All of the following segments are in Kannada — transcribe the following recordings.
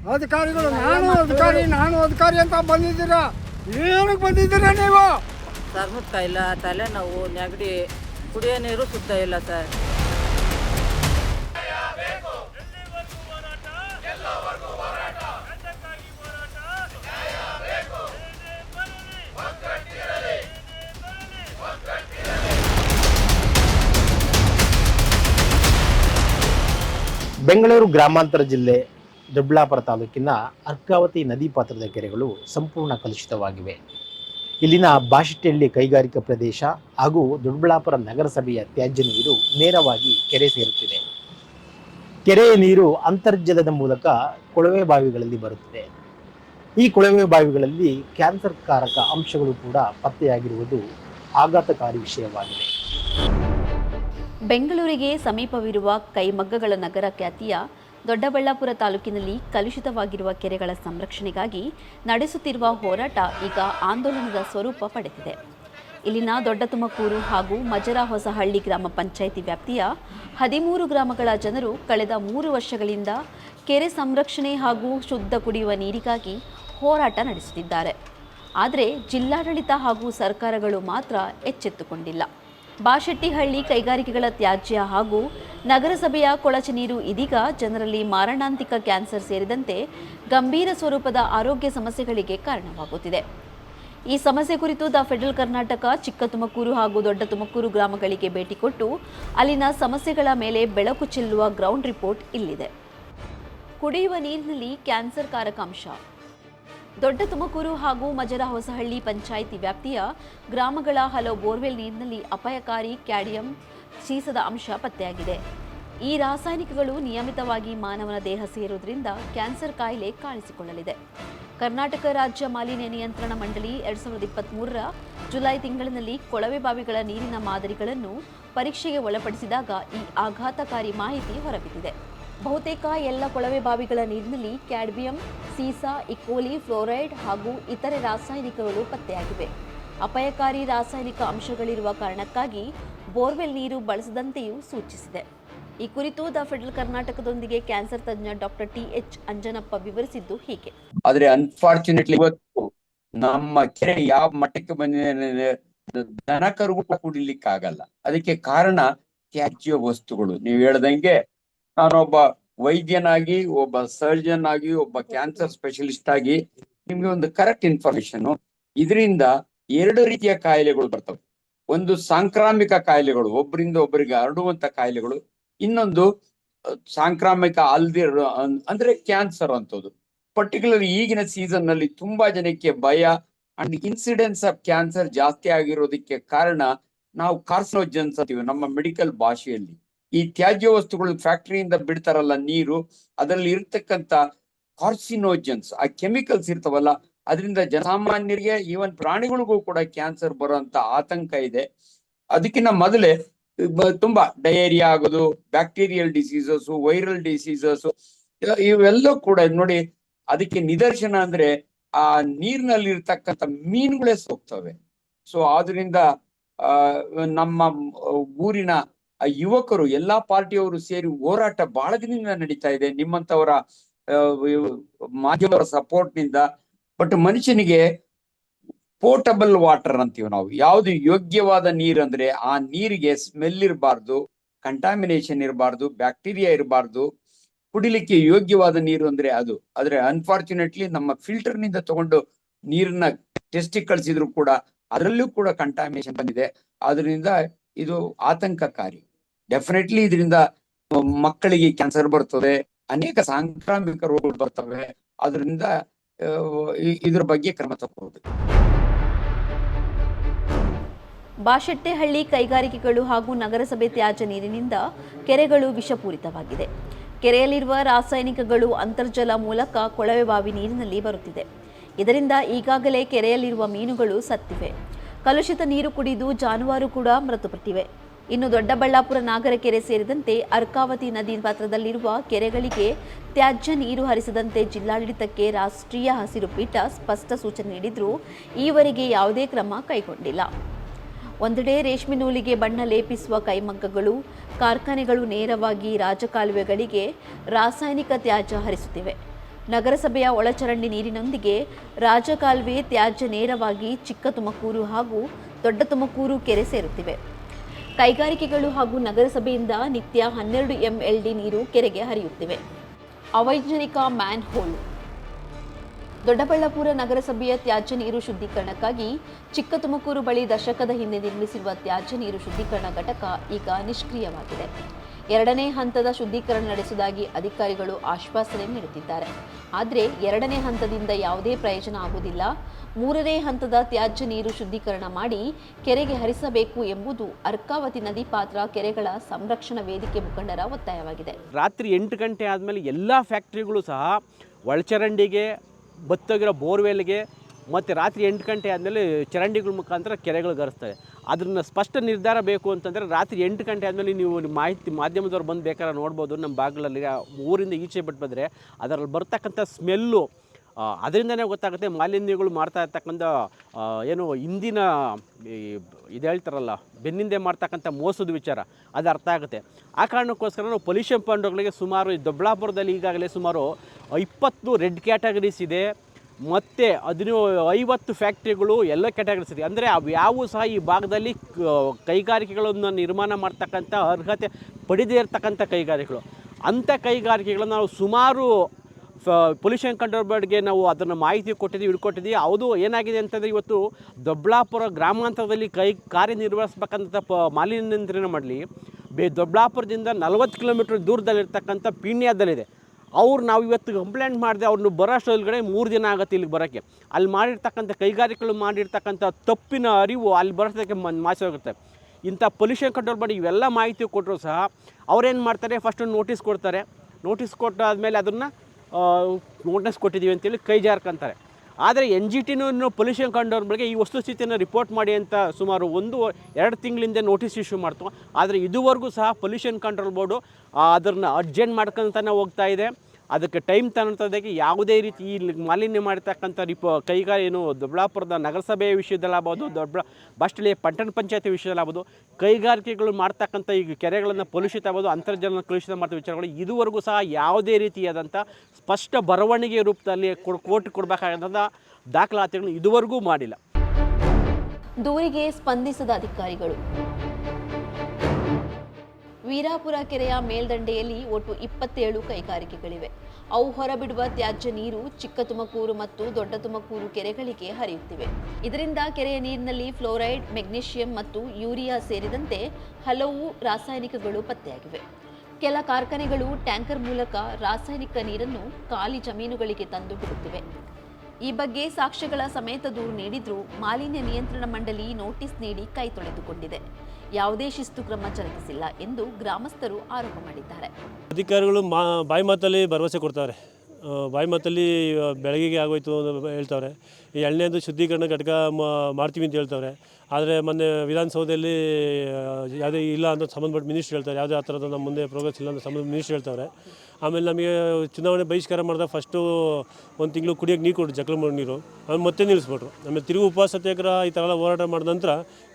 ಅಧಿಕಾರಿಗಳು ನಾನು ಅಧಿಕಾರಿ ನಾನು ಅಧಿಕಾರಿ ಅಂತ ಬಂದಿದ್ದೀರಾ? ಏನಕ್ಕೆ ಬಂದಿದ್ದೀರಾ ನೀವು? ಸರ್ ಮುಟ್ತಾ ಇಲ್ಲ. ತಲೆನೋವು ನೆಗಡಿ ಕುಡಿಯೋ ನೀರು ಸುತ್ತ ಇಲ್ಲ ಸರ್. ಬೆಂಗಳೂರು ಗ್ರಾಮಾಂತರ ಜಿಲ್ಲೆ ದೊಡ್ಡಬಳ್ಳಾಪುರ ತಾಲೂಕಿನ ಅರ್ಕಾವತಿ ನದಿ ಪಾತ್ರದ ಕೆರೆಗಳು ಸಂಪೂರ್ಣ ಕಲುಷಿತವಾಗಿವೆ. ಇಲ್ಲಿನ ಬಾಶಿಟ್ಟಹಳ್ಳಿ ಕೈಗಾರಿಕಾ ಪ್ರದೇಶ ಹಾಗೂ ದೊಡ್ಡಬಳ್ಳಾಪುರ ನಗರಸಭೆಯ ತ್ಯಾಜ್ಯ ನೀರು ನೇರವಾಗಿ ಕೆರೆ ಸೇರುತ್ತಿದೆ. ಕೆರೆಯ ನೀರು ಅಂತರ್ಜಲದ ಮೂಲಕ ಕೊಳವೆ ಬಾವಿಗಳಲ್ಲಿ ಬರುತ್ತಿದೆ. ಈ ಕೊಳವೆ ಬಾವಿಗಳಲ್ಲಿ ಕ್ಯಾನ್ಸರ್ ಕಾರಕ ಅಂಶಗಳು ಕೂಡ ಪತ್ತೆಯಾಗಿರುವುದು ಆಘಾತಕಾರಿ ವಿಷಯವಾಗಿದೆ. ಬೆಂಗಳೂರಿಗೆ ಸಮೀಪವಿರುವ ಕೈಮಗ್ಗಗಳ ನಗರ ಖ್ಯಾತಿಯ ದೊಡ್ಡಬಳ್ಳಾಪುರ ತಾಲೂಕಿನಲ್ಲಿ ಕಲುಷಿತವಾಗಿರುವ ಕೆರೆಗಳ ಸಂರಕ್ಷಣೆಗಾಗಿ ನಡೆಸುತ್ತಿರುವ ಹೋರಾಟ ಈಗ ಆಂದೋಲನದ ಸ್ವರೂಪ ಪಡೆದಿದೆ. ಇಲ್ಲಿನ ದೊಡ್ಡ ತುಮಕೂರು ಹಾಗೂ ಮಜರ ಹೊಸಹಳ್ಳಿ ಗ್ರಾಮ ಪಂಚಾಯಿತಿ ವ್ಯಾಪ್ತಿಯ ಹದಿಮೂರು ಗ್ರಾಮಗಳ ಜನರು ಕಳೆದ ಮೂರು ವರ್ಷಗಳಿಂದ ಕೆರೆ ಸಂರಕ್ಷಣೆ ಹಾಗೂ ಶುದ್ಧ ಕುಡಿಯುವ ನೀರಿಗಾಗಿ ಹೋರಾಟ ನಡೆಸುತ್ತಿದ್ದಾರೆ. ಆದರೆ ಜಿಲ್ಲಾಡಳಿತ ಹಾಗೂ ಸರ್ಕಾರಗಳು ಮಾತ್ರ ಎಚ್ಚೆತ್ತುಕೊಂಡಿಲ್ಲ. ಬಾಶೆಟ್ಟಿಹಳ್ಳಿ ಕೈಗಾರಿಕೆಗಳ ತ್ಯಾಜ್ಯ ಹಾಗೂ ನಗರಸಭೆಯ ಕೊಳಚೆ ನೀರು ಇದೀಗ ಜನರಲ್ಲಿ ಮಾರಣಾಂತಿಕ ಕ್ಯಾನ್ಸರ್ ಸೇರಿದಂತೆ ಗಂಭೀರ ಸ್ವರೂಪದ ಆರೋಗ್ಯ ಸಮಸ್ಯೆಗಳಿಗೆ ಕಾರಣವಾಗುತ್ತಿದೆ. ಈ ಸಮಸ್ಯೆ ಕುರಿತು ದ ಫೆಡರಲ್ ಕರ್ನಾಟಕ ಚಿಕ್ಕ ತುಮಕೂರು ಹಾಗೂ ದೊಡ್ಡ ತುಮಕೂರು ಗ್ರಾಮಗಳಿಗೆ ಭೇಟಿ ಕೊಟ್ಟು ಅಲ್ಲಿನ ಸಮಸ್ಯೆಗಳ ಮೇಲೆ ಬೆಳಕು ಚೆಲ್ಲುವ ಗ್ರೌಂಡ್ ರಿಪೋರ್ಟ್ ಇಲ್ಲಿದೆ. ಕುಡಿಯುವ ನೀರಿನಲ್ಲಿ ಕ್ಯಾನ್ಸರ್ ಕಾರಕ ಅಂಶ. ದೊಡ್ಡ ತುಮಕೂರು ಹಾಗೂ ಮಜರ ಹೊಸಹಳ್ಳಿ ಪಂಚಾಯಿತಿ ವ್ಯಾಪ್ತಿಯ ಗ್ರಾಮಗಳ ಹಲವು ಬೋರ್ವೆಲ್ ನೀರಿನಲ್ಲಿ ಅಪಾಯಕಾರಿ ಕ್ಯಾಡಿಯಂ ಸೀಸದ ಅಂಶ ಪತ್ತೆಯಾಗಿದೆ. ಈ ರಾಸಾಯನಿಕಗಳು ನಿಯಮಿತವಾಗಿ ಮಾನವನ ದೇಹ ಸೇರುವುದರಿಂದ ಕ್ಯಾನ್ಸರ್ ಕಾಯಿಲೆ ಕಾಣಿಸಿಕೊಳ್ಳಲಿದೆ. ಕರ್ನಾಟಕ ರಾಜ್ಯ ಮಾಲಿನ್ಯ ನಿಯಂತ್ರಣ ಮಂಡಳಿ ಎರಡ್ ಸಾವಿರದ ಇಪ್ಪತ್ತ್ಮೂರರ ಜುಲೈ ತಿಂಗಳಿನಲ್ಲಿ ಕೊಳವೆ ಬಾವಿಗಳ ನೀರಿನ ಮಾದರಿಗಳನ್ನು ಪರೀಕ್ಷೆಗೆ ಒಳಪಡಿಸಿದಾಗ ಈ ಆಘಾತಕಾರಿ ಮಾಹಿತಿ ಹೊರಬಿದ್ದಿದೆ. ಬಹುತೇಕ ಎಲ್ಲ ಕೊಳವೆ ಬಾವಿಗಳ ನೀರಿನಲ್ಲಿ ಕ್ಯಾಡ್ಮಿಯಂ, ಸೀಸಾ ಇಕೋಲಿ ಫ್ಲೋರೈಡ್ ಹಾಗೂ ಇತರೆ ರಾಸಾಯನಿಕಗಳು ಪತ್ತೆಯಾಗಿವೆ. ಅಪಾಯಕಾರಿ ರಾಸಾಯನಿಕ ಅಂಶಗಳಿರುವ ಕಾರಣಕ್ಕಾಗಿ ಬೋರ್ವೆಲ್ ನೀರು ಬಳಸದಂತೆಯೂ ಸೂಚಿಸಿದೆ. ಈ ಕುರಿತು ದ ಫೆಡರಲ್ ಕರ್ನಾಟಕದೊಂದಿಗೆ ಕ್ಯಾನ್ಸರ್ ತಜ್ಞ ಡಾಕ್ಟರ್ ಟಿ ಎಚ್ ಅಂಜನಪ್ಪ ವಿವರಿಸಿದ್ದು ಹೀಗೆ. ಆದ್ರೆ ಅನ್ಫಾರ್ಚುನೇಟ್ಲಿ ಇವತ್ತು ನಮ್ಮ ಕೆರೆ ಯಾವ ಮಟ್ಟಕ್ಕೆ ಬಂದಿದೆ ದನ ಕೂಡ ಕುಡಿಲಿಕ್ಕೆ ಅದಕ್ಕೆ ಕಾರಣ ತ್ಯಾಜ್ಯ ವಸ್ತುಗಳು. ನೀವು ಹೇಳ್ದಂಗೆ ನಾನೊಬ್ಬ ವೈದ್ಯನಾಗಿ, ಒಬ್ಬ ಸರ್ಜನ್ ಆಗಿ, ಒಬ್ಬ ಕ್ಯಾನ್ಸರ್ ಸ್ಪೆಷಲಿಸ್ಟ್ ಆಗಿ ನಿಮ್ಗೆ ಒಂದು ಕರೆಕ್ಟ್ ಇನ್ಫಾರ್ಮೇಶನ್ ಇದರಿಂದ ಎರಡು ರೀತಿಯ ಕಾಯಿಲೆಗಳು ಬರ್ತವೆ. ಒಂದು ಸಾಂಕ್ರಾಮಿಕ ಕಾಯಿಲೆಗಳು ಒಬ್ಬರಿಂದ ಒಬ್ಬರಿಗೆ ಹರಡುವಂತ ಕಾಯಿಲೆಗಳು, ಇನ್ನೊಂದು ಸಾಂಕ್ರಾಮಿಕ ಅಲ್ದಿ ಅಂದ್ರೆ ಕ್ಯಾನ್ಸರ್ ಅಂತದ್ದು ಪರ್ಟಿಕ್ಯುಲರ್ ಈಗಿನ ಸೀಸನ್ನಲ್ಲಿ ತುಂಬಾ ಜನಕ್ಕೆ ಭಯ ಅಂಡ್ ಇನ್ಸಿಡೆನ್ಸ್ ಆಫ್ ಕ್ಯಾನ್ಸರ್ ಜಾಸ್ತಿ ಆಗಿರೋದಕ್ಕೆ ಕಾರಣ ನಾವು ಕಾರ್ಸಿನೋಜನ್ಸ್ ಅಂತೀವಿ ನಮ್ಮ ಮೆಡಿಕಲ್ ಭಾಷೆಯಲ್ಲಿ. ಈ ತ್ಯಾಜ್ಯ ವಸ್ತುಗಳು ಫ್ಯಾಕ್ಟರಿಯಿಂದ ಬಿಡ್ತಾರಲ್ಲ ನೀರು, ಅದರಲ್ಲಿ ಇರತಕ್ಕಂತ ಕಾರ್ಸಿನೋಜನ್ಸ್ ಆ ಕೆಮಿಕಲ್ಸ್ ಇರ್ತಾವಲ್ಲ, ಅದರಿಂದ ಜನಸಾಮಾನ್ಯರಿಗೆ ಈವನ್ ಪ್ರಾಣಿಗಳಿಗೂ ಕೂಡ ಕ್ಯಾನ್ಸರ್ ಬರುವಂತ ಆತಂಕ ಇದೆ. ಅದಕ್ಕಿಂತ ಮೊದಲೇ ತುಂಬಾ ಡಯೇರಿಯಾ ಆಗೋದು ಬ್ಯಾಕ್ಟೀರಿಯಲ್ ಡಿಸೀಸಸ್ ವೈರಲ್ ಡಿಸೀಸಸ್ ಇವೆಲ್ಲ ಕೂಡ ನೋಡಿ ಅದಕ್ಕೆ ನಿದರ್ಶನ ಅಂದ್ರೆ ಆ ನೀರಿನಲ್ಲಿ ಇರ್ತಕ್ಕಂಥ ಮೀನುಗಳೇ ಸೋಗ್ತವೆ ಸೊ ಆದ್ರಿಂದ ನಮ್ಮ ಊರಿನ ಆ ಯುವಕರು, ಎಲ್ಲಾ ಪಾರ್ಟಿಯವರು ಸೇರಿ ಹೋರಾಟ ಬಹಳ ದಿನದಿಂದ ನಡೀತಾ ಇದೆ. ನಿಮ್ಮಂತವರ ಮಾಧ್ಯಮರ ಸಪೋರ್ಟ್ನಿಂದ ಬಟ್ ಮನುಷ್ಯನಿಗೆ ಪೋರ್ಟಬಲ್ ವಾಟರ್ ಅಂತೀವಿ ನಾವು. ಯಾವ್ದು ಯೋಗ್ಯವಾದ ನೀರ್ ಅಂದ್ರೆ ಆ ನೀರಿಗೆ ಸ್ಮೆಲ್ ಇರಬಾರ್ದು, ಕಂಟಾಮಿನೇಷನ್ ಇರಬಾರ್ದು, ಬ್ಯಾಕ್ಟೀರಿಯಾ ಇರಬಾರ್ದು. ಕುಡಿಲಿಕ್ಕೆ ಯೋಗ್ಯವಾದ ನೀರು ಅಂದ್ರೆ ಅದು. ಆದ್ರೆ ಅನ್ಫಾರ್ಚುನೇಟ್ಲಿ ನಮ್ಮ ಫಿಲ್ಟರ್ನಿಂದ ತಗೊಂಡು ನೀರನ್ನ ಟೆಸ್ಟಿಗೆ ಕಳಿಸಿದ್ರು ಕೂಡ, ಅದರಲ್ಲೂ ಕೂಡ ಕಂಟಾಮಿನೇಷನ್ ಬಂದಿದೆ. ಅದರಿಂದ ಇದು ಆತಂಕಕಾರಿ. ಡೆಫಿನೆಟ್ಲಿ ಇದರಿಂದ ಮಕ್ಕಳಿಗೆ ಕ್ಯಾನ್ಸರ್ ಬರ್ತದೆ, ಅನೇಕ ಸಾಂಕ್ರಾಮಿಕ ರೋಗಗಳು ಬರ್ತವೆ. ಅದರಿಂದ ಇದ್ರ ಬಗ್ಗೆ ಕ್ರಮ ತಗೋಬೇಕು ಬಾಶೆಟ್ಟೆಹಳ್ಳಿ ಕೈಗಾರಿಕೆಗಳು ಹಾಗೂ ನಗರಸಭೆ ತ್ಯಾಜ್ಯ ನೀರಿನಿಂದ ಕೆರೆಗಳು ವಿಷಪೂರಿತವಾಗಿದೆ. ಕೆರೆಯಲ್ಲಿರುವ ರಾಸಾಯನಿಕಗಳು ಅಂತರ್ಜಲ ಮೂಲಕ ಕೊಳವೆ ಬಾವಿ ನೀರಿನಲ್ಲಿ ಬರುತ್ತಿದೆ. ಇದರಿಂದ ಈಗಾಗಲೇ ಕೆರೆಯಲ್ಲಿರುವ ಮೀನುಗಳು ಸತ್ತಿವೆ. ಕಲುಷಿತ ನೀರು ಕುಡಿದು ಜಾನುವಾರು ಕೂಡ ಮೃತಪಟ್ಟಿವೆ. ಇನ್ನು ದೊಡ್ಡಬಳ್ಳಾಪುರ ನಾಗರ ಕೆರೆ ಸೇರಿದಂತೆ ಅರ್ಕಾವತಿ ನದಿ ಪಾತ್ರದಲ್ಲಿರುವ ಕೆರೆಗಳಿಗೆ ತ್ಯಾಜ್ಯ ನೀರು ಹರಿಸದಂತೆ ಜಿಲ್ಲಾಡಳಿತಕ್ಕೆ ರಾಷ್ಟ್ರೀಯ ಹಸಿರು ಪೀಠ ಸ್ಪಷ್ಟ ಸೂಚನೆ ನೀಡಿದ್ರೂ. ಈವರೆಗೆ ಯಾವುದೇ ಕ್ರಮ ಕೈಗೊಂಡಿಲ್ಲ. ಒಂದೆಡೆ ರೇಷ್ಮೆ ನೂಲಿಗೆ ಬಣ್ಣ ಲೇಪಿಸುವ ಕೈಮಗ್ಗಗಳು, ಕಾರ್ಖಾನೆಗಳು ನೇರವಾಗಿ ರಾಜಕಾಲುವೆಗಳಿಗೆ ರಾಸಾಯನಿಕ ತ್ಯಾಜ್ಯ ಹರಿಸುತ್ತಿವೆ. ನಗರಸಭೆಯ ಒಳಚರಂಡಿ ನೀರಿನೊಂದಿಗೆ ರಾಜಕಾಲುವೆ ತ್ಯಾಜ್ಯ ನೇರವಾಗಿ ಚಿಕ್ಕ ತುಮಕೂರು ಹಾಗೂ ದೊಡ್ಡ ತುಮಕೂರು ಕೆರೆ ಸೇರುತ್ತಿವೆ. ಕೈಗಾರಿಕೆಗಳು ಹಾಗೂ ನಗರಸಭೆಯಿಂದ ನಿತ್ಯ ಹನ್ನೆರಡು ಎಂಎಲ್ಡಿ ನೀರು ಕೆರೆಗೆ ಹರಿಯುತ್ತಿವೆ. ಅವೈಜ್ಞಾನಿಕ ಮ್ಯಾನ್ ಹೋಲ್ ದೊಡ್ಡಬಳ್ಳಾಪುರ ನಗರಸಭೆಯ ತ್ಯಾಜ್ಯ ನೀರು ಶುದ್ಧೀಕರಣಕ್ಕಾಗಿ ಚಿಕ್ಕ ತುಮಕೂರು ಬಳಿ ದಶಕದ ಹಿಂದೆ ನಿರ್ಮಿಸಿರುವ ತ್ಯಾಜ್ಯ ನೀರು ಶುದ್ಧೀಕರಣ ಘಟಕ ಈಗ ನಿಷ್ಕ್ರಿಯವಾಗಿದೆ. ಎರಡನೇ ಹಂತದ ಶುದ್ಧೀಕರಣ ನಡೆಸುವುದಾಗಿ ಅಧಿಕಾರಿಗಳು ಆಶ್ವಾಸನೆ ನೀಡುತ್ತಿದ್ದಾರೆ. ಆದರೆ ಎರಡನೇ ಹಂತದಿಂದ ಯಾವುದೇ ಪ್ರಯೋಜನ ಆಗುವುದಿಲ್ಲ. ಮೂರನೇ ಹಂತದ ತ್ಯಾಜ್ಯ ನೀರು ಶುದ್ಧೀಕರಣ ಮಾಡಿ ಕೆರೆಗೆ ಹರಿಸಬೇಕು ಎಂಬುದು ಅರ್ಕಾವತಿ ನದಿ ಪಾತ್ರ ಕೆರೆಗಳ ಸಂರಕ್ಷಣಾ ವೇದಿಕೆ ಮುಖಂಡರ ಒತ್ತಾಯವಾಗಿದೆ. ರಾತ್ರಿ ಎಂಟು ಗಂಟೆ ಆದಮೇಲೆ ಎಲ್ಲ ಫ್ಯಾಕ್ಟ್ರಿಗಳು ಸಹ ಒಳಚರಂಡಿಗೆ, ಬತ್ತೋಗಿರೋ ಬೋರ್ವೆಲ್ಗೆ ಮತ್ತು ರಾತ್ರಿ ಎಂಟು ಗಂಟೆ ಆದಮೇಲೆ ಚರಂಡಿಗಳ ಮುಖಾಂತರ ಕೆರೆಗಳು ಗರಿಸ್ತವೆ ಅದನ್ನ ಸ್ಪಷ್ಟ ನಿರ್ಧಾರ ಬೇಕು ಅಂತಂದರೆ ರಾತ್ರಿ ಎಂಟು ಗಂಟೆ ಆದಮೇಲೆ ನೀವು ಮಾಹಿತಿ ಮಾಧ್ಯಮದವ್ರು ಬಂದು ಬೇಕಾದ್ರೆ ನೋಡ್ಬೋದು ನಮ್ಮ ಬಾಗಿಲಲ್ಲಿ ಊರಿಂದ ಈಚೆ ಬಿಟ್ಟು ಬಂದರೆ ಅದರಲ್ಲಿ ಬರ್ತಕ್ಕಂಥ ಸ್ಮೆಲ್ಲು ಅದರಿಂದನೇ ಗೊತ್ತಾಗುತ್ತೆ. ಮಾಲಿನ್ಯಗಳು ಮಾಡ್ತಾ ಇರ್ತಕ್ಕಂಥ ಏನು ಇಂದಿನ ಇದು ಹೇಳ್ತಾರಲ್ಲ, ಬೆನ್ನಿಂದೆ ಮಾಡ್ತಕ್ಕಂಥ ಮೋಸದ ವಿಚಾರ, ಅದು ಅರ್ಥ ಆಗುತ್ತೆ. ಆ ಕಾರಣಕ್ಕೋಸ್ಕರ ನಾವು ಪೊಲ್ಯೂಷನ್ ಪಾಯಿಂಟ್ಗಳಿಗೆ ಸುಮಾರು ಈ ದೊಡ್ಡಬಳ್ಳಾಪುರದಲ್ಲಿ ಈಗಾಗಲೇ ಸುಮಾರು ಇಪ್ಪತ್ತು ರೆಡ್ ಕ್ಯಾಟಗರೀಸ್ ಇದೆ. ಮತ್ತು ಹದಿನ ಐವತ್ತು ಫ್ಯಾಕ್ಟ್ರಿಗಳು ಎಲ್ಲ ಕ್ಯಾಟಗರೀಸ್ ಇದೆ ಅಂದರೆ ಅವು ಯಾವುವು ಸಹ ಈ ಭಾಗದಲ್ಲಿ ಕೈಗಾರಿಕೆಗಳನ್ನು ನಿರ್ಮಾಣ ಮಾಡ್ತಕ್ಕಂಥ ಅರ್ಹತೆ ಪಡೆದೇ ಇರತಕ್ಕಂಥ ಕೈಗಾರಿಕೆಗಳು. ಅಂಥ ಕೈಗಾರಿಕೆಗಳನ್ನು ನಾವು ಸುಮಾರು ಪೊಲ್ಯೂಷನ್ ಕಂಟ್ರೋಲ್ ಬೋರ್ಡ್ಗೆ ನಾವು ಅದನ್ನು ಮಾಹಿತಿ ಕೊಟ್ಟಿದ್ದೀವಿ, ಹಿಡ್ಕೊಟ್ಟಿದ್ದೀವಿ. ಅದು ಏನಾಗಿದೆ ಅಂತಂದರೆ ಇವತ್ತು ದೊಡ್ಡಬಳ್ಳಾಪುರ ಗ್ರಾಮಾಂತರದಲ್ಲಿ ಕೈ, ಕಾರ್ಯನಿರ್ವಹಿಸ್ಬೇಕಂತ ಪ ಮಾಲಿನ್ಯ ನಿಯಂತ್ರಣ ಮಾಡಲಿ. ಬೇ, ದೊಡ್ಡಬಳ್ಳಾಪುರದಿಂದ ನಲವತ್ತು ಕಿಲೋಮೀಟ್ರ್ ದೂರದಲ್ಲಿರ್ತಕ್ಕಂಥ ಪೀಣ್ಯದಲ್ಲಿದೆ. ಅವ್ರು ನಾವು ಇವತ್ತು ಕಂಪ್ಲೇಂಟ್ ಮಾಡಿದೆ ಅವ್ರನ್ನ ಬರೋ ಅಷ್ಟೊಳಗಡೆ ಮೂರು ದಿನ ಆಗುತ್ತೆ ಇಲ್ಲಿಗೆ ಬರೋಕ್ಕೆ ಅಲ್ಲಿ ಮಾಡಿರ್ತಕ್ಕಂಥ ಕೈಗಾರಿಕೆಗಳು ಮಾಡಿರ್ತಕ್ಕಂಥ ತಪ್ಪಿನ ಅರಿವು ಅಲ್ಲಿ ಬರೋದಕ್ಕೆ ಮಾಸಿ ಹೋಗುತ್ತೆ. ಇಂಥ ಪೊಲ್ಯೂಷನ್ ಕಂಟ್ರೋಲ್ ಮಾಡಿ ಇವೆಲ್ಲ ಮಾಹಿತಿ ಕೊಟ್ಟರು ಸಹ ಅವ್ರೇನು ಮಾಡ್ತಾರೆ ಫಸ್ಟ್ ನೋಟಿಸ್ ಕೊಡ್ತಾರೆ. ನೋಟಿಸ್ ಕೊಟ್ಟಾದ್ಮೇಲೆ ಅದನ್ನು ನೋಟಿಸ್ ಕೊಟ್ಟಿದ್ದೀವಿ ಅಂತೇಳಿ ಕೈ ಜಾರ್ಕೊಂತಾರೆ. ಆದರೆ ಎನ್ ಜಿ ಟಿನೂ ಪೊಲ್ಯೂಷನ್ ಕಂಟ್ರೋಲ್ ಬಗ್ಗೆ ಈ ವಸ್ತುಸ್ಥಿತಿಯನ್ನು ರಿಪೋರ್ಟ್ ಮಾಡಿ ಅಂತ ಸುಮಾರು ಒಂದು ಎರಡು ತಿಂಗಳಿಂದ ನೋಟಿಸ್ ಇಶ್ಯೂ ಮಾಡ್ತು. ಆದರೆ ಇದುವರೆಗೂ ಸಹ ಪೊಲ್ಯೂಷನ್ ಕಂಟ್ರೋಲ್ ಬೋರ್ಡು ಅದನ್ನು ಅರ್ಜೆಂಟ್ ಮಾಡ್ಕೊಂತಾನೆ ಹೋಗ್ತಾ ಇದೆ. ಅದಕ್ಕೆ ಟೈಮ್ ತಗೊಳ್ಳೋದಕ್ಕೆ ಯಾವುದೇ ರೀತಿ ಇಲ್ಲಿ ಮಾಲಿನ್ಯ ಮಾಡ್ತಕ್ಕಂಥ ರಿಪ ಕೈಗಾರ ಏನು ದೊಡ್ಡಬಳ್ಳಾಪುರದ ನಗರಸಭೆ ವಿಷಯದಲ್ಲಾಗ್ಬೋದು ದೊಡ್ಡ ಬಸ್ಟಲ್ಲಿ ಪಟ್ಟಣ ಪಂಚಾಯತಿ ವಿಷಯದಲ್ಲಾಗ್ಬೋದು ಕೈಗಾರಿಕೆಗಳು ಮಾಡ್ತಕ್ಕಂಥ ಈಗ ಕೆರೆಗಳನ್ನು ಕಲುಷಿತ ಆಗ್ಬೋದು ಅಂತರ್ಜಲ ಕಲುಷಿತ ಮಾಡ್ತಾ ವಿಚಾರಗಳು ಇದುವರೆಗೂ ಸಹ ಯಾವುದೇ ರೀತಿಯಾದಂಥ ಸ್ಪಷ್ಟ ಬರವಣಿಗೆ ರೂಪದಲ್ಲಿ ಕೋರ್ಟ್ ಕೊಡಬೇಕಾದಂಥ ದಾಖಲಾತಿಗಳನ್ನು ಇದುವರೆಗೂ ಮಾಡಿಲ್ಲ. ದೂರಿಗೆ ಸ್ಪಂದಿಸದ ಅಧಿಕಾರಿಗಳು. ವೀರಾಪುರ ಕೆರೆಯ ಮೇಲ್ದಂಡೆಯಲ್ಲಿ ಒಟ್ಟು ಇಪ್ಪತ್ತೇಳು ಕೈಗಾರಿಕೆಗಳಿವೆ. ಅವು ಹೊರಬಿಡುವ ತ್ಯಾಜ್ಯ ನೀರು ಚಿಕ್ಕ ತುಮಕೂರು ಮತ್ತು ದೊಡ್ಡ ತುಮಕೂರು ಕೆರೆಗಳಿಗೆ ಹರಿಯುತ್ತಿವೆ. ಇದರಿಂದ ಕೆರೆಯ ನೀರಿನಲ್ಲಿ ಫ್ಲೋರೈಡ್, ಮೆಗ್ನೀಷಿಯಂ ಮತ್ತು ಯೂರಿಯಾ ಸೇರಿದಂತೆ ಹಲವು ರಾಸಾಯನಿಕಗಳು ಪತ್ತೆಯಾಗಿವೆ. ಕೆಲ ಕಾರ್ಖಾನೆಗಳು ಟ್ಯಾಂಕರ್ ಮೂಲಕ ರಾಸಾಯನಿಕ ನೀರನ್ನು ಖಾಲಿ ಜಮೀನುಗಳಿಗೆ ತಂದು ಬಿಡುತ್ತಿವೆ. ಈ ಬಗ್ಗೆ ಸಾಕ್ಷ್ಯಗಳ ಸಮೇತ ದೂರು ನೀಡಿದ್ರೂ ಮಾಲಿನ್ಯ ನಿಯಂತ್ರಣ ಮಂಡಳಿ ನೋಟಿಸ್ ನೀಡಿ ಕೈ ತೊಳೆದುಕೊಂಡಿದೆ. ಯಾವುದೇ ಶಿಸ್ತು ಕ್ರಮ ಜರುಗಿಸಿಲ್ಲ ಎಂದು ಗ್ರಾಮಸ್ಥರು ಆರೋಪ ಮಾಡಿದ್ದಾರೆ. ಅಧಿಕಾರಿಗಳು ಮಾ, ಬಾಯಿ ಮಾತಲ್ಲಿ ಭರವಸೆ ಕೊಡ್ತಾರೆ. ಬಾಯಿ ಮಾತಲ್ಲಿ ಬೆಳಗಿಗೆ ಆಗೋಯ್ತು ಹೇಳ್ತಾರೆ ಈ ಎಣ್ಣೆದು ಶುದ್ಧೀಕರಣ ಘಟಕ ಮಾಡ್ತೀವಿ ಅಂತ ಹೇಳ್ತಾರೆ ಆದರೆ ಮೊನ್ನೆ ವಿಧಾನಸೌಧದಲ್ಲಿ ಯಾವುದೇ ಇಲ್ಲ ಅಂತ ಸಂಬಂಧಪಟ್ಟ ಮಿನಿಸ್ಟ್ರ್ ಹೇಳ್ತಾರೆ. ಯಾವುದೇ ಆ ಥರದ ನಮ್ಮ ಮುಂದೆ ಪ್ರೋಗ್ರೆಸ್ ಇಲ್ಲ ಅಂತ ಸಂಬಂಧ ಮಿನಿಸ್ಟ್ರ್ ಹೇಳ್ತಾರೆ ಆಮೇಲೆ ನಮಗೆ ಚುನಾವಣೆ ಬಹಿಷ್ಕಾರ ಮಾಡಿದಾಗ ಫಸ್ಟು ಒಂದು ತಿಂಗಳು ಕುಡಿಯೋಕ್ಕೆ ನೀರು ಕೊಟ್ಟರು ಮಣ್ಣು ನೀರು. ಆಮೇಲೆ ಮತ್ತೆ ನಿಲ್ಲಿಸ್ಬಿಟ್ರು. ಆಮೇಲೆ ತಿರುಗಿ ಉಪವಾಸ ಸತ್ಯಾಗ್ರಹ ಈ ಥರ ಎಲ್ಲ ಹೋರಾಟ ಮಾಡಿದ ನಂತರ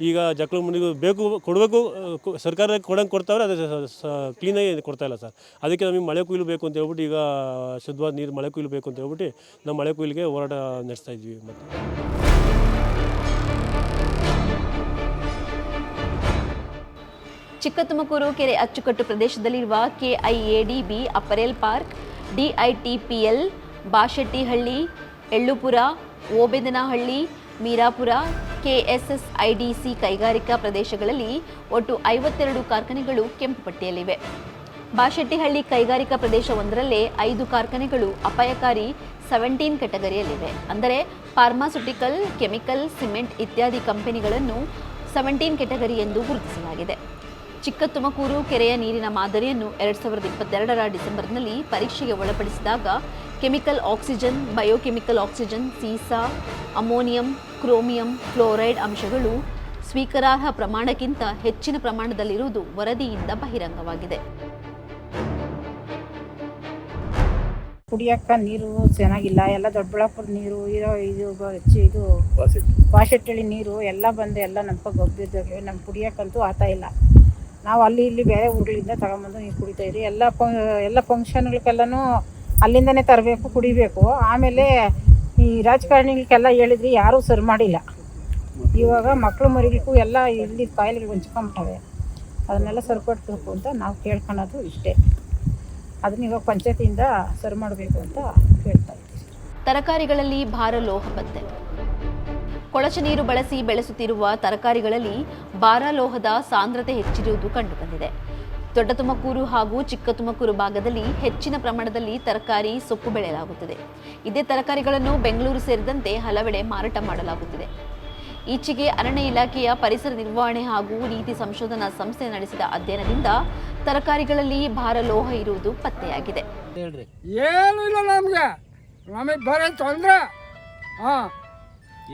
ಈಗ ಜಕ್ಲಮೂರಿಗೂ ಬೇಕು, ಕೊಡಬೇಕು ಸರ್ಕಾರ ಕೊಡಂಗೆ ಕೊಡ್ತಾವ್ರೆ, ಅದು ಕ್ಲೀನಾಗಿ ಕೊಡ್ತಾ ಇಲ್ಲ ಸರ್. ಅದಕ್ಕೆ ನಮಗೆ ಮಳೆ ಕುಯ್ಲು ಬೇಕು ಅಂತ ಹೇಳ್ಬಿಟ್ಟು ಈಗ ಶುದ್ಧವಾದ ನೀರು ಮಳೆ ಕುಯ್ಲು ಬೇಕು ಅಂತ ಹೇಳ್ಬಿಟ್ಟು ನಾವು ಮಳೆ ಕುಯ್ಲಿಗೆ ಹೋರಾಟ ನಡೆಸ್ತಾ ಇದ್ವಿ. ಮತ್ತು ಚಿಕ್ಕ ತುಮಕೂರು ಕೆರೆ ಅಚ್ಚುಕಟ್ಟು ಪ್ರದೇಶದಲ್ಲಿರುವ KIADB apparel park, DITPL Bashettihalli Ellupura, Obedanahalli, Mirapura, KSSIDC ಕೈಗಾರಿಕಾ ಪ್ರದೇಶಗಳಲ್ಲಿ ಒಟ್ಟು ಐವತ್ತೆರಡು ಕಾರ್ಖಾನೆಗಳು ಕೆಂಪು ಪಟ್ಟಿಯಲ್ಲಿವೆ. ಬಾಶೆಟ್ಟಿಹಳ್ಳಿ ಕೈಗಾರಿಕಾ ಪ್ರದೇಶವೊಂದರಲ್ಲೇ ಐದು ಕಾರ್ಖಾನೆಗಳು ಅಪಾಯಕಾರಿ ಸೆವೆಂಟೀನ್ ಕ್ಯಾಟಗರಿಯಲ್ಲಿವೆ ಅಂದರೆ ಫಾರ್ಮಾಸ್ಯುಟಿಕಲ್, ಕೆಮಿಕಲ್, ಸಿಮೆಂಟ್ ಇತ್ಯಾದಿ ಕಂಪನಿಗಳನ್ನು ಸೆವೆಂಟೀನ್ ಕ್ಯಾಟಗರಿ ಎಂದು ಗುರುತಿಸಲಾಗಿದೆ. ಚಿಕ್ಕ ತುಮಕೂರು ಕೆರೆಯ ನೀರಿನ ಮಾದರಿಯನ್ನು ಎರಡ್ ಸಾವಿರದ ಇಪ್ಪತ್ತೆರಡರ ಡಿಸೆಂಬರ್ನಲ್ಲಿ ಪರೀಕ್ಷೆಗೆ ಒಳಪಡಿಸಿದಾಗ ಕೆಮಿಕಲ್ ಆಕ್ಸಿಜನ್, ಬಯೋಕೆಮಿಕಲ್ ಆಕ್ಸಿಜನ್, ಸೀಸಾ, ಅಮೋನಿಯಂ, ಕ್ರೋಮಿಯಂ, ಫ್ಲೋರೈಡ್ ಅಂಶಗಳು ಸ್ವೀಕಾರಾರ್ಹ ಪ್ರಮಾಣಕ್ಕಿಂತ ಹೆಚ್ಚಿನ ಪ್ರಮಾಣದಲ್ಲಿರುವುದು ವರದಿಯಿಂದ ಬಹಿರಂಗವಾಗಿದೆ. ಕುಡಿಯಕ್ಕ ನೀರು ಚೆನ್ನಾಗಿಲ್ಲ. ಎಲ್ಲ ದೊಡ್ಡಬಳ್ಳಾಪುರ ನೀರು, ಇರೋ ಇದು ಹೆಚ್ಚು ಇದು ವಾಶೆಟ್ಟಳ್ಳಿ ನೀರು ಎಲ್ಲ ಬಂದು ಎಲ್ಲ ನಮ್ಮ ಗೊಬ್ಬಿದ್ದೋಗಿ ನಮ್ಮ ಕುಡಿಯೋಕ್ಕಂತೂ ಆತ ಇಲ್ಲ. ನಾವು ಅಲ್ಲಿ ಇಲ್ಲಿ ಬೇರೆ ಊರುಗಳಿಂದ ತಗೊಂಬಂದು ನೀರು ಕುಡಿತಾ ಇದ್ರಿ ಎಲ್ಲ ಎಲ್ಲ ಫಂಕ್ಷನ್ಗಳಿಗೆಲ್ಲನೂ ಅಲ್ಲಿಂದನೇ ತರಬೇಕು, ಕುಡಿಬೇಕು. ಆಮೇಲೆ ಈ ರಾಜಕಾರಣಿಗಳಿಗೆಲ್ಲ ಹೇಳಿದ್ರಿ, ಯಾರೂ ಸರಿ ಮಾಡಿಲ್ಲ. ಇವಾಗ ಮಕ್ಕಳು ಮರಿಗಳಿಗೂ ಎಲ್ಲ ಇಲ್ಲಿ ಕಾಯಿಲೆಗಳು ಹೊಂಚ್ಕೊಂಬಿಟ್ಟವೆ ಅದನ್ನೆಲ್ಲ ಸರಿಪಡಿಸ್ಬೇಕು ಅಂತ ನಾವು ಕೇಳ್ಕೊಳೋದು ಇಷ್ಟೇ. ಅದನ್ನ ಇವಾಗ ಪಂಚಾಯತಿಯಿಂದ ಸರಿ ಮಾಡಬೇಕು ಅಂತ ಕೇಳ್ತಾ ತರಕಾರಿಗಳಲ್ಲಿ ಭಾರ ಲೋಹ ಪತ್ತೆ. ಕೊಳಚೆ ನೀರು ಬಳಸಿ ಬೆಳೆಸುತ್ತಿರುವ ತರಕಾರಿಗಳಲ್ಲಿ ಭಾರ ಲೋಹದ ಸಾಂದ್ರತೆ ಹೆಚ್ಚಿರುವುದು ಕಂಡುಬಂದಿದೆ. ದೊಡ್ಡ ತುಮಕೂರು ಹಾಗೂ ಚಿಕ್ಕ ತುಮಕೂರು ಭಾಗದಲ್ಲಿ ಹೆಚ್ಚಿನ ಪ್ರಮಾಣದಲ್ಲಿ ತರಕಾರಿ ಸೊಪ್ಪು ಬೆಳೆಯಲಾಗುತ್ತದೆ. ಇದೇ ತರಕಾರಿಗಳನ್ನು ಬೆಂಗಳೂರು ಸೇರಿದಂತೆ ಹಲವೆಡೆ ಮಾರಾಟ ಮಾಡಲಾಗುತ್ತಿದೆ. ಈಚೆಗೆ ಅರಣ್ಯ ಇಲಾಖೆಯ ಪರಿಸರ ನಿರ್ವಹಣೆ ಹಾಗೂ ನೀತಿ ಸಂಶೋಧನಾ ಸಂಸ್ಥೆ ನಡೆಸಿದ ಅಧ್ಯಯನದಿಂದ ತರಕಾರಿಗಳಲ್ಲಿ ಭಾರ ಲೋಹ ಇರುವುದು ಪತ್ತೆಯಾಗಿದೆ. ಏನು ಇಲ್ಲ ನಮಗೆ. ನಮಗೆ ಬರೀ ತೊಂದರೆ. ಹಾಂ.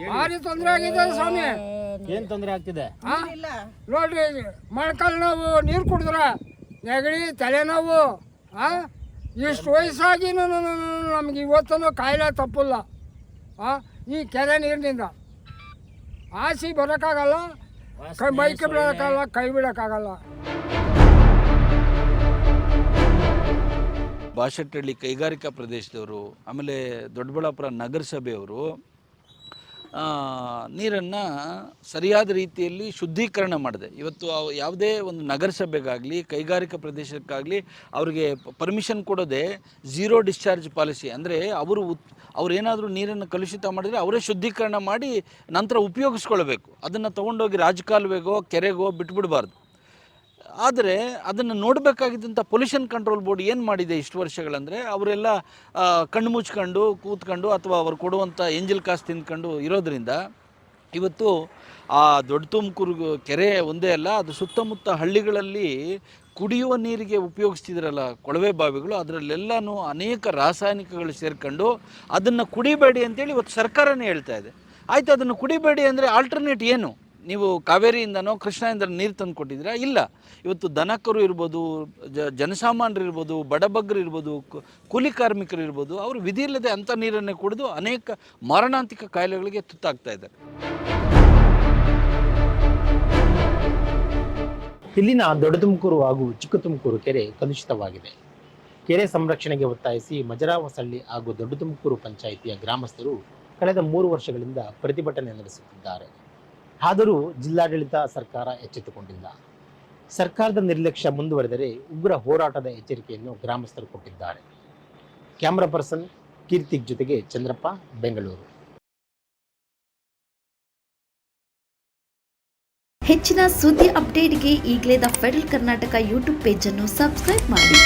ಭಾರಿ ತೊಂದರೆ ಆಗಿದೆ ಸ್ವಾಮಿ. ಏನು ತೊಂದರೆ ಆಗ್ತಿದೆ? ಹಾ? ನೋಡ್ರಿ ಮೊಣಕಾಲು ನೋವು ನೀರು ಕುಡಿದ್ರೆ ನೆಗಡಿ ತಲೆನೋವು ಆ ಇಷ್ಟು ವಯಸ್ಸಾಗಿ ನಮ್ಗೆ ಇವತ್ತೂ ಕಾಯಿಲೆ ತಪ್ಪಲ್ಲ. ಆ ಈ ಕೆರೆ ನೀರಿನಿಂದ. ಆಸಿ ಬರೋಕ್ಕಾಗಲ್ಲ ಕೈ ಬೈಕ್ ಬಿಡೋಕ್ಕಾಗಲ್ಲ ಕೈ ಬಿಡೋಕ್ಕಾಗಲ್ಲ. ಬಾಶೆಟ್ಟಹಳ್ಳಿ ಕೈಗಾರಿಕಾ ಪ್ರದೇಶದವರು ಆಮೇಲೆ ದೊಡ್ಡಬಳ್ಳಾಪುರ ನಗರಸಭೆಯವರು ನೀರನ್ನು ಸರಿಯಾದ ರೀತಿಯಲ್ಲಿ ಶುದ್ಧೀಕರಣ ಮಾಡಿದೆ. ಇವತ್ತು ಯಾವುದೇ ಒಂದು ನಗರಸಭೆಗಾಗಲಿ, ಕೈಗಾರಿಕಾ ಪ್ರದೇಶಕ್ಕಾಗಲಿ ಅವರಿಗೆ ಪರ್ಮಿಷನ್ ಕೊಡೋದೆ ಝೀರೋ ಡಿಸ್ಚಾರ್ಜ್ ಪಾಲಿಸಿ ಅಂದರೆ ಅವರು ಉತ್, ಅವರೇನಾದರೂ ನೀರನ್ನು ಕಲುಷಿತ ಮಾಡಿದರೆ ಅವರೇ ಶುದ್ಧೀಕರಣ ಮಾಡಿ ನಂತರ ಉಪಯೋಗಿಸ್ಕೊಳ್ಬೇಕು. ಅದನ್ನು ತೊಗೊಂಡೋಗಿ ರಾಜಕಾಲುವೆಗೋ, ಕೆರೆಗೋ ಬಿಟ್ಬಿಡಬಾರ್ದು. ಆದರೆ ಅದನ್ನು ನೋಡಬೇಕಾಗಿದ್ದಂಥ ಪೊಲ್ಯೂಷನ್ ಕಂಟ್ರೋಲ್ ಬೋರ್ಡ್ ಏನು ಮಾಡಿದೆ ಇಷ್ಟು ವರ್ಷಗಳಂದರೆ, ಅವರೆಲ್ಲ ಕಣ್ಣು ಮುಚ್ಕೊಂಡು, ಕೂತ್ಕೊಂಡು ಅಥವಾ ಅವ್ರು ಕೊಡುವಂಥ ಎಂಜಲ್ ಕಾಸು ತಿಂದ್ಕೊಂಡು ಇರೋದ್ರಿಂದ ಇವತ್ತು ಆ ದೊಡ್ಡ ತುಮಕೂರು ಕೆರೆ ಒಂದೇ ಅಲ್ಲ, ಅದು ಸುತ್ತಮುತ್ತ ಹಳ್ಳಿಗಳಲ್ಲಿ ಕುಡಿಯುವ ನೀರಿಗೆ ಉಪಯೋಗಿಸ್ತಿದ್ರಲ್ಲ ಕೊಳವೆ ಬಾವಿಗಳು, ಅದರಲ್ಲೆಲ್ಲನೂ ಅನೇಕ ರಾಸಾಯನಿಕಗಳು ಸೇರ್ಕೊಂಡು ಅದನ್ನು ಕುಡಿಬೇಡಿ ಅಂತೇಳಿ ಇವತ್ತು ಸರ್ಕಾರನೇ ಹೇಳ್ತಾ ಇದೆ. ಆಯಿತು, ಅದನ್ನು ಕುಡಿಬೇಡಿ ಅಂದರೆ ಆಲ್ಟರ್ನೇಟ್ ಏನು? ನೀವು ಕಾವೇರಿಯಿಂದನೋ ಕೃಷ್ಣದಿಂದ ನೀರು ತಂದು ಕೊಟ್ಟಿದ್ದೀರಾ? ಇಲ್ಲ. ಇವತ್ತು ದನಕರು ಇರ್ಬೋದು, ಜ ಜನಸಾಮಾನ್ಯರು ಇರ್ಬೋದು ಬಡಬಗ್ಗರು ಇರ್ಬೋದು ಕೂಲಿ ಕಾರ್ಮಿಕರು ಇರ್ಬೋದು, ಅವರು ವಿಧಿ ಇಲ್ಲದೆ ಅಂಥ ನೀರನ್ನೇ ಕುಡಿದು ಅನೇಕ ಮಾರಣಾಂತಿಕ ಕಾಯಿಲೆಗಳಿಗೆ ತುತ್ತಾಗ್ತಾ ಇದ್ದಾರೆ. ಇಲ್ಲಿನ ದೊಡ್ಡ ತುಮಕೂರು ಹಾಗೂ ಚಿಕ್ಕ ತುಮಕೂರು ಕೆರೆ ಕಲುಷಿತವಾಗಿದೆ. ಕೆರೆ ಸಂರಕ್ಷಣೆಗೆ ಒತ್ತಾಯಿಸಿ ಮಜರಾವಸಳ್ಳಿ ಹಾಗೂ ದೊಡ್ಡ ತುಮಕೂರು ಪಂಚಾಯಿತಿಯ ಗ್ರಾಮಸ್ಥರು ಕಳೆದ ಮೂರು ವರ್ಷಗಳಿಂದ ಪ್ರತಿಭಟನೆ ನಡೆಸುತ್ತಿದ್ದಾರೆ. ಆದರೂ ಜಿಲ್ಲಾಡಳಿತ ಸರ್ಕಾರ ಎಚ್ಚೆತ್ತುಕೊಂಡಿಲ್ಲ. ಸರ್ಕಾರದ ನಿರ್ಲಕ್ಷ್ಯ ಮುಂದುವರೆದರೆ ಉಗ್ರ ಹೋರಾಟದ ಎಚ್ಚರಿಕೆಯನ್ನು ಗ್ರಾಮಸ್ಥರು ಕೊಟ್ಟಿದ್ದಾರೆ. ಕ್ಯಾಮರಾ ಪರ್ಸನ್ ಕೀರ್ತಿ ಜೊತೆಗೆ ಚಂದ್ರಪ್ಪ, ಬೆಂಗಳೂರು. ಹೆಚ್ಚಿನ ಸುದ್ದಿ ಅಪ್ಡೇಟ್ಗೆ ಈಗಲೇ ದ ಫೆಡರಲ್ ಕರ್ನಾಟಕ ಯೂಟ್ಯೂಬ್ ಪೇಜನ್ನು ಸಬ್ಸ್ಕ್ರೈಬ್ ಮಾಡಿ.